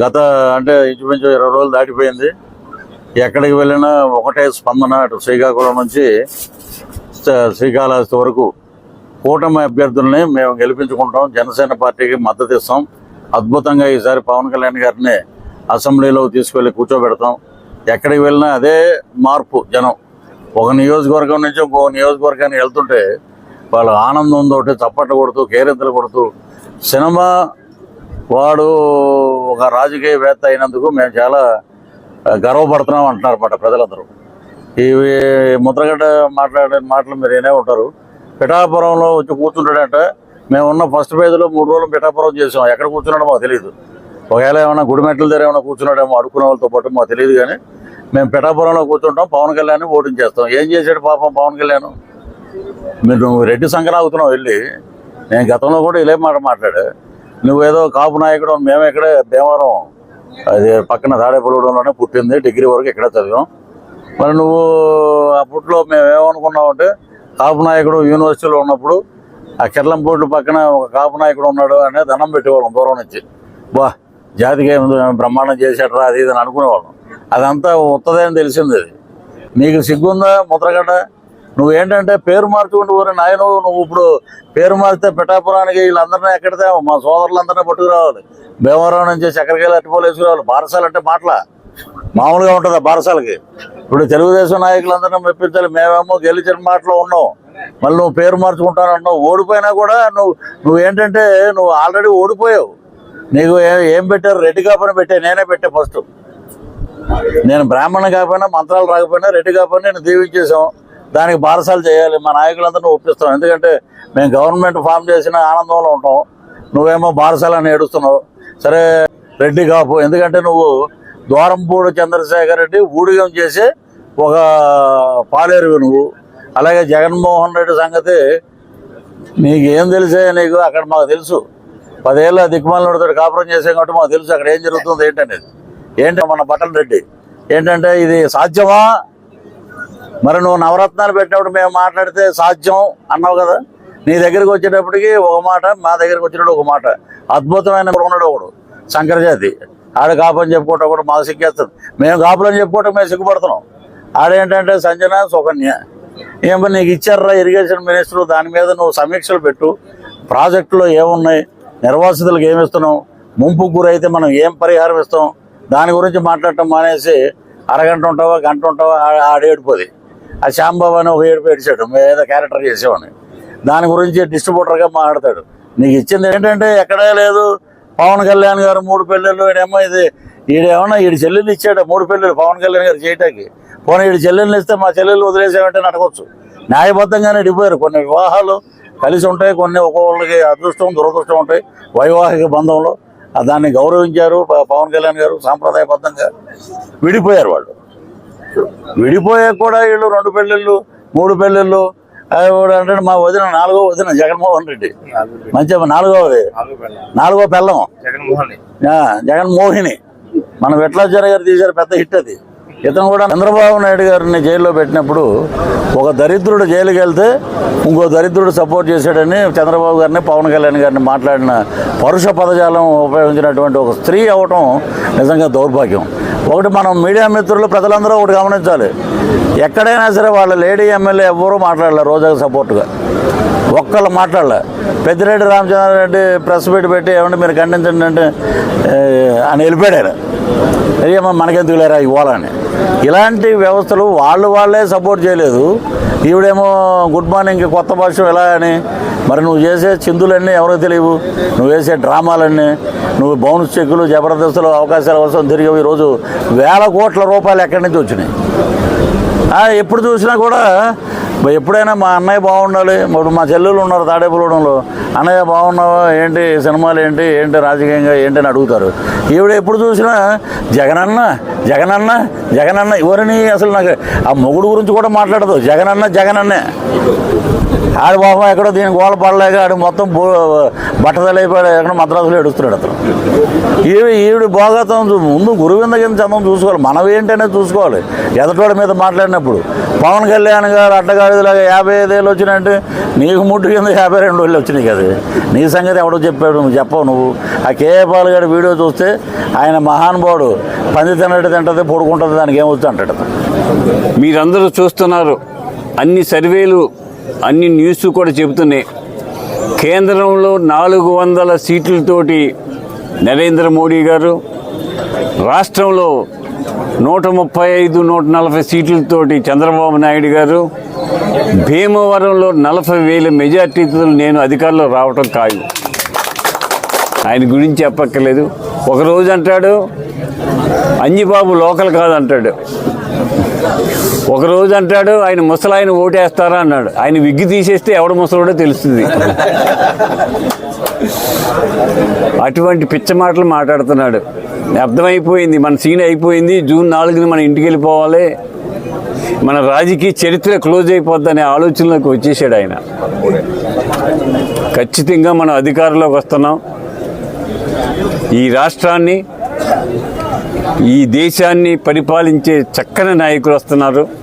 గత అంటే ఇంచుమించు ఇరవై రోజులు దాటిపోయింది. ఎక్కడికి వెళ్ళినా ఒకటే స్పందన అటు శ్రీకాకుళం నుంచి శ్రీకాళహస్తి వరకు కూటమి అభ్యర్థుల్ని మేము గెలిపించుకుంటాం. జనసేన పార్టీకి మద్దతు ఇస్తాం. అద్భుతంగా ఈసారి పవన్ కళ్యాణ్ గారిని అసెంబ్లీలో తీసుకెళ్ళి కూర్చోబెడతాం. ఎక్కడికి వెళ్ళినా అదే మార్పు జనం. ఒక నియోజకవర్గం నుంచి ఇంకో నియోజకవర్గానికి వెళ్తుంటే వాళ్ళ ఆనందం తోటి చప్పట్లు కొడుతూ కేరింతలు కొడుతూ. సినిమా వాడు ఒక రాజకీయవేత్త అయినందుకు మేము చాలా గర్వపడుతున్నాం అంటున్నారు అన్నమాట ప్రజలందరూ. ఇవి ముద్రగడ్డ మాట్లాడే మాటలు మీరు ఏనే ఉంటారు. పిఠాపురంలో వచ్చి కూర్చుంటాడంటే మేము ఉన్న ఫస్ట్ పేజీలో మూడు రోజులు పిఠాపురం చేసాం. ఎక్కడ కూర్చున్నాడో మాకు తెలియదు ఒకవేళ ఏమైనా గుడిమెట్ల దగ్గర ఏమైనా కూర్చున్నాడేమో అడుకునే వాళ్ళతో పాటు మాకు తెలియదు కానీ మేము పిఠాపురంలో కూర్చుంటాం పవన్ కళ్యాణ్ ఓటింగ్ చేస్తాం. ఏం చేశాడు పాపం పవన్ కళ్యాణ్? మీరు నువ్వు రెడ్డి సంఘం అవుతున్నావు వెళ్ళి నేను గతంలో కూడా ఇలే మాట మాట్లాడా. నువ్వేదో కాపు నాయకుడు మేము ఇక్కడే భీమవరం అది పక్కన తాడేపల్లిగూడెంలోనే పుట్టింది డిగ్రీ వరకు ఇక్కడే చదివాం. మరి నువ్వు అప్పట్లో మేము ఏమనుకున్నాం అంటే కాపు నాయకుడు యూనివర్సిటీలో ఉన్నప్పుడు ఆ కిర్లంపూడి పక్కన ఒక కాపు నాయకుడు ఉన్నాడు అనే దండం పెట్టేవాళ్ళం దూరం నుంచి. బా జాతికి ఏముంది, బ్రహ్మాండం చేసేటరా అది ఇది అని అనుకునేవాళ్ళం. అదంతా ఉత్తదే అని తెలిసింది అది. నీకు సిగ్గుందా ముద్రగడ్డ? నువ్వు ఏంటంటే పేరు మార్చుకుంటూ ఊరే నాయన నువ్వు ఇప్పుడు పేరు మార్చితే పిఠాపురానికి వీళ్ళందరినీ ఎక్కడితే మా సోదరులందరినీ పట్టుకురావాలి. భీమవరం నుంచి చక్కెరకాయలు అట్టుపోలు వేసుకురావాలి. బారసాలు అంటే మాటల? మామూలుగా ఉంటుందా బారసాలకి? ఇప్పుడు తెలుగుదేశం నాయకులందరినీ మెప్పించాలి. మేమేమో గెలిచిన మాటలో ఉన్నావు మళ్ళీ నువ్వు పేరు మార్చుకుంటానన్నావు. ఓడిపోయినా కూడా నువ్వు నువ్వు ఏంటంటే నువ్వు ఆల్రెడీ ఓడిపోయావు. నీకు ఏం పెట్టారు? రెడ్డి కాపని పెట్టా నేనే పెట్టా ఫస్ట్ నేను బ్రాహ్మణ కాకపోయినా మంత్రాలు రాకపోయినా రెడ్డి కాకపోయినా నేను దీవించేసాం దానికి బారసాలు చేయాలి. మా నాయకులందరినీ ఒప్పిస్తాం. ఎందుకంటే మేము గవర్నమెంట్ ఫామ్ చేసిన ఆనందంలో ఉంటాం. నువ్వేమో బారసాలని ఏడుస్తున్నావు. సరే రెడ్డి కాపు. ఎందుకంటే నువ్వు ద్వారంపూడి చంద్రశేఖర్ రెడ్డి ఊడిగం చేసి ఒక పాలేరువి నువ్వు. అలాగే జగన్మోహన్ రెడ్డి సంగతి నీకు ఏం తెలిసే నీకు అక్కడ మాకు తెలుసు. పదేళ్ళ దిక్కుమాలతో కాపురం చేసాం కాబట్టి మాకు తెలుసు అక్కడ ఏం జరుగుతుంది ఏంటనేది. ఏంటి మన బట్టల రెడ్డి? ఏంటంటే ఇది సాధ్యమా? మరి నువ్వు నవరత్నాలు పెట్టినప్పుడు మేము మాట్లాడితే సాధ్యం అన్నావు కదా? నీ దగ్గరికి వచ్చేటప్పటికి ఒక మాట మా దగ్గరికి వచ్చినప్పుడు ఒక మాట. అద్భుతమైన కూడా ఉన్నాడు ఒకడు శంకరజాతి. ఆడ కాపని చెప్పుకోవటం కూడా మాకు సిగ్గేస్తుంది. మేము కాపులని చెప్పుకోవటం మేము సిగ్గుపడుతున్నాం. ఆడేంటంటే సంజన సుకన్య. ఏమో నీకు ఇచ్చారా ఇరిగేషన్ మినిస్టర్ దాని మీద నువ్వు సమీక్షలు పెట్టు. ప్రాజెక్టులో ఏమున్నాయి? నిర్వాసితులకు ఏమి ఇస్తున్నాం? ముంపు గురైతే మనం ఏం పరిహారం ఇస్తాం? దాని గురించి మాట్లాడటం మానేసి అరగంట ఉంటావా గంట ఉంటావా ఆ- ఆడేడిపోది ఆ శాంబాబు అని ఒక ఏడుపు ఏడిచాడు ఏదో క్యారెక్టర్ చేసేవాడిని. దాని గురించి డిస్ట్రిబ్యూటర్గా మాట్లాడతాడు. నీకు ఇచ్చింది ఏంటంటే ఎక్కడే లేదు. పవన్ కళ్యాణ్ గారు మూడు పెళ్ళిళ్ళు ఈడేమో ఇది ఈడేమన్నా ఈడి చెల్లెలు ఇచ్చాడు? మూడు పెళ్ళిళ్ళు పవన్ కళ్యాణ్ గారు చేయటానికి. పోనీ ఈడి చెల్లెళ్ళు ఇస్తే మా చెల్లెలు వదిలేసామంటే నడకొచ్చు న్యాయబద్ధంగానే ఇడిపోయారు. కొన్ని వివాహాలు కలిసి ఉంటాయి కొన్ని ఒక్కొక్కరికి అదృష్టం దురదృష్టం ఉంటాయి. వైవాహిక బంధంలో దాన్ని గౌరవించారు పవన్ కళ్యాణ్ గారు సాంప్రదాయబద్ధంగా విడిపోయారు వాళ్ళు. విడిపోయాక కూడా వీళ్ళు రెండు పెళ్ళిళ్ళు మూడు పెళ్ళిళ్ళు అంటే మా వదిన నాలుగో వదిన జగన్మోహన్ రెడ్డి. మంచిగా నాలుగోది నాలుగో పెళ్ళం. జగన్మోహిని మన విట్లాచార్య గారు తీశారు పెద్ద హిట్ అది. ఇతను కూడా చంద్రబాబు నాయుడు గారిని జైల్లో పెట్టినప్పుడు ఒక దరిద్రుడు జైలుకి వెళ్తే ఇంకో దరిద్రుడు సపోర్ట్ చేశాడని చంద్రబాబు గారిని పవన్ కళ్యాణ్ గారిని మాట్లాడిన పరుష పదజాలం ఉపయోగించినటువంటి ఒక స్త్రీ అవటం నిజంగా దౌర్భాగ్యం. ఒకటి మనం మీడియా మిత్రులు ప్రజలందరూ ఒకటి గమనించాలి. ఎక్కడైనా సరే వాళ్ళ లేడీ ఎమ్మెల్యే ఎవ్వరూ మాట్లాడలే రోజాకు సపోర్ట్గా. ఒక్కళ్ళు మాట్లాడలే. పెద్దిరెడ్డి రామచంద్రారెడ్డి ప్రెస్ పెట్టి పెట్టి ఏమంటే మీరు ఖండించండి అంటే అని వెళ్ళిపోయాడు అయ్యమ్మ మనకెందుకు లేరా ఇవ్వాలని ఇలాంటి వ్యవస్థలు వాళ్ళు వాళ్ళే సపోర్ట్ చేయలేదు. ఈవిడేమో గుడ్ మార్నింగ్ కొత్త భాష ఎలా అని. మరి నువ్వు చేసే చిందులన్నీ ఎవరో తెలియవు. నువ్వు వేసే డ్రామాలన్నీ నువ్వు బౌన్స్ చెక్కులు జబర్దస్తులు అవకాశాల కోసం తిరిగి ఈరోజు వేల కోట్ల రూపాయలు ఎక్కడి నుంచి వచ్చినాయి? ఎప్పుడు చూసినా కూడా ఎప్పుడైనా మా అన్నయ్య బాగుండాలి. ఇప్పుడు మా చెల్లెలు ఉన్నారు తాడేపులవడంలో అన్నయ్య బాగున్నావా? ఏంటి సినిమాలు ఏంటి? ఏంటి రాజకీయంగా ఏంటి అని అడుగుతారు. ఈవిడ ఎప్పుడు చూసినా జగనన్న జగనన్న జగనన్న ఎవరిని అసలు నాకు ఆ మొగుడు గురించి కూడా మాట్లాడదు. జగనన్న జగనన్నే. ఆడు పాపం ఎక్కడో దీని గోల పడలేక ఆడు మొత్తం బో బట్టదలైపోయాడు ఎక్కడ మద్రాసులో ఎడుస్తున్నాడు అతను. ఈవి ఈవిడ భోగతం ముందు గురువింద కింద చందం చూసుకోవాలి. మనం ఏంటనే చూసుకోవాలి. ఎదటోడి మీద మాట్లాడినప్పుడు. పవన్ కళ్యాణ్ గారు అడ్డగాడిలాగా యాభై ఐదేళ్ళు వచ్చినాయంటే నీకు ముట్టు కింద యాభై రెండు వేలు వచ్చినాయి కదా. నీ సంగతి ఎవడో చెప్పాడు నువ్వు చెప్పవు నువ్వు. ఆ కేఏపాల్ గారి వీడియో చూస్తే ఆయన మహానుభావుడు పంది తినట్టు తింటది పడుకుంటుంది దానికి ఏమొచ్చు అంటాడు మీరందరూ చూస్తున్నారు. అన్ని సర్వేలు అన్ని న్యూస్ కూడా చెబుతున్నాయి. కేంద్రంలో నాలుగు వందల సీట్లతోటి నరేంద్ర మోడీ గారు రాష్ట్రంలో నూట ముప్పై ఐదు నూట నలభై సీట్లతోటి చంద్రబాబు నాయుడు గారు భీమవరంలో నలభై వేల మెజార్టీతో నేను అధికారంలో రావటం కాదు ఆయన గురించి చెప్పక్కర్లేదు. ఒకరోజు అంటాడు అంజిబాబు లోకల్ కాదంటాడు. ఒకరోజు అంటాడు ఆయన ముసలాయన ఓటేస్తారా? అన్నాడు. ఆయన విగ్గి తీసేస్తే ఎవడ ముసలోడో తెలుస్తుంది. అటువంటి పిచ్చ మాటలు మాట్లాడుతున్నాడు. అర్థమైపోయింది మన సీన్ అయిపోయింది. జూన్ నాలుగుని మన ఇంటికి వెళ్ళిపోవాలి. మన రాజకీయ చరిత్ర క్లోజ్ అయిపోద్దనే ఆలోచనలోకి వచ్చేసాడు ఆయన. ఖచ్చితంగా మనం అధికారంలోకి వస్తున్నాం. ఈ రాష్ట్రాన్ని ఈ దేశాన్ని పరిపాలించే చక్కని నాయకులు వస్తున్నారు.